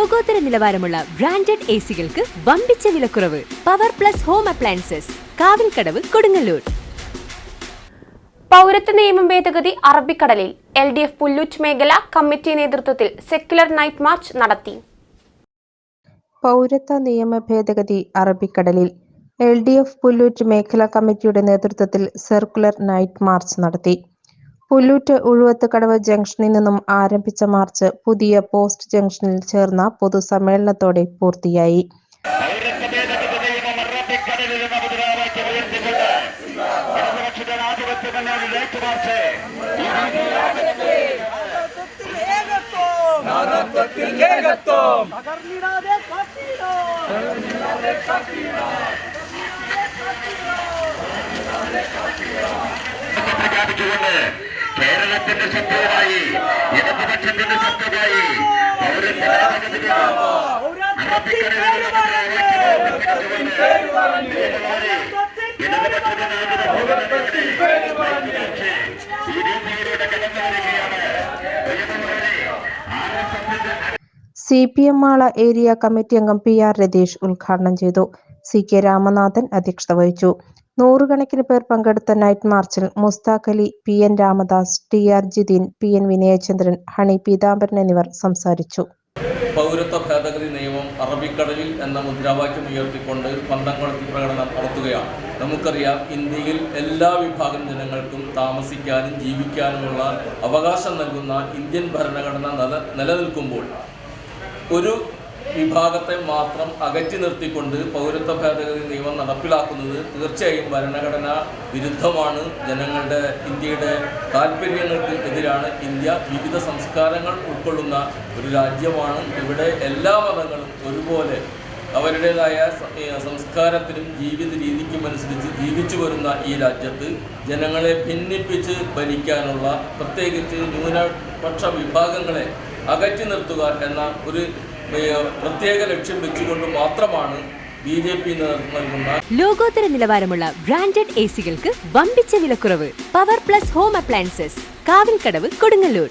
ലോകോത്തര നിലവാരമുള്ള branded A സികൾക്ക് വമ്പിച്ച വിലക്കുറവ്. Power plus home appliances Kavilkadavu Kodungallur. പൗരത്വ നിയമം ഭേദഗതി അറബിക്കടലിൽ എൽ ഡി എഫ് പുല്ലൂറ്റ് മേഖല കമ്മിറ്റി നേതൃത്വത്തിൽ സെക്യുലർ നൈറ്റ് മാർച്ച് നടത്തി. പൗരത്വ നിയമ ഭേദഗതി അറബിക്കടലിൽ എൽ ഡി എഫ് പുല്ലൂറ്റ് മേഖലാ കമ്മിറ്റിയുടെ നേതൃത്വത്തിൽ സർക്കുലർ നൈറ്റ് മാർച്ച് നടത്തി. പുല്ലൂറ്റ് ഉഴുവത്തുകടവ് ജംഗ്ഷനിൽ നിന്നും ആരംഭിച്ച മാർച്ച് പുതിയ പോസ്റ്റ് ജംഗ്ഷനിൽ ചേർന്ന പൊതുസമ്മേളനത്തോടെ പൂർത്തിയായി. പ്രഖ്യാപിച്ചുകൊണ്ട് കേരളത്തിന്റെ ശബ്ദമായി ഇടതുപക്ഷത്തിന്റെ വരികയാണ് C P M Ala area committee അംഗം പി ആർ രതീഷ് ഉദ്ഘാടനം ചെയ്തു. സി കെ രാമനാഥൻ അധ്യക്ഷത വഹിച്ചു. നൂറുകണക്കിന് പേർ പങ്കെടുത്ത നൈറ്റ് മാർച്ചിൽ Musthaq Ali P N Ramadas T R Jidheen P N Vinayachandran Honey Peethambaran എന്നിവർ സംസാരിച്ചു. പൗരത്വ ഭേദഗതി നിയമം അറബിക്കടലിൽ എന്ന മുദ്രാവാക്യം ഉയർത്തിക്കൊണ്ട് പന്തംകുളത്തിൽ പ്രകടനം നടത്തുകയാണ്. നമുക്കറിയാം ഇന്ത്യയിൽ എല്ലാ വിഭാഗം ജനങ്ങൾക്കും താമസിക്കാനും ജീവിക്കാനുമുള്ള അവകാശം നൽകുന്ന ഇന്ത്യൻ ഭരണഘടന നില നിലനിൽക്കുമ്പോൾ ഒരു വിഭാഗത്തെ മാത്രം അകറ്റി നിർത്തിക്കൊണ്ട് പൗരത്വ ഭേദഗതി നിയമം നടപ്പിലാക്കുന്നത് തീർച്ചയായും ഭരണഘടന വിരുദ്ധമാണ്. ജനങ്ങളുടെ ഇന്ത്യയുടെ താല്പര്യങ്ങൾക്ക് എതിരാണ് ഇന്ത്യ. വിവിധ സംസ്കാരങ്ങൾ ഉൾക്കൊള്ളുന്ന ഒരു രാജ്യമാണ്. ഇവിടെ എല്ലാ മതങ്ങളും ഒരുപോലെ അവരുടേതായ സംസ്കാരത്തിനും ജീവിത രീതിക്കും അനുസരിച്ച് ജീവിച്ചു വരുന്ന ഈ രാജ്യത്ത് ജനങ്ങളെ ഭിന്നിപ്പിച്ച് ഭരിക്കാനുള്ള പ്രത്യേകിച്ച് ന്യൂനപക്ഷ വിഭാഗങ്ങളെ അകറ്റി നിർത്തുക എന്ന ഒരു പ്രത്യേക ലക്ഷ്യം വെച്ചുകൊണ്ട് മാത്രമാണ് ബി ജെ പി ലോകോത്തര നിലവാരമുള്ള ബ്രാൻഡഡ് എ സികൾക്ക് വമ്പിച്ച വിലക്കുറവ്. Power plus home appliances Kavilkadavu Kodungallur.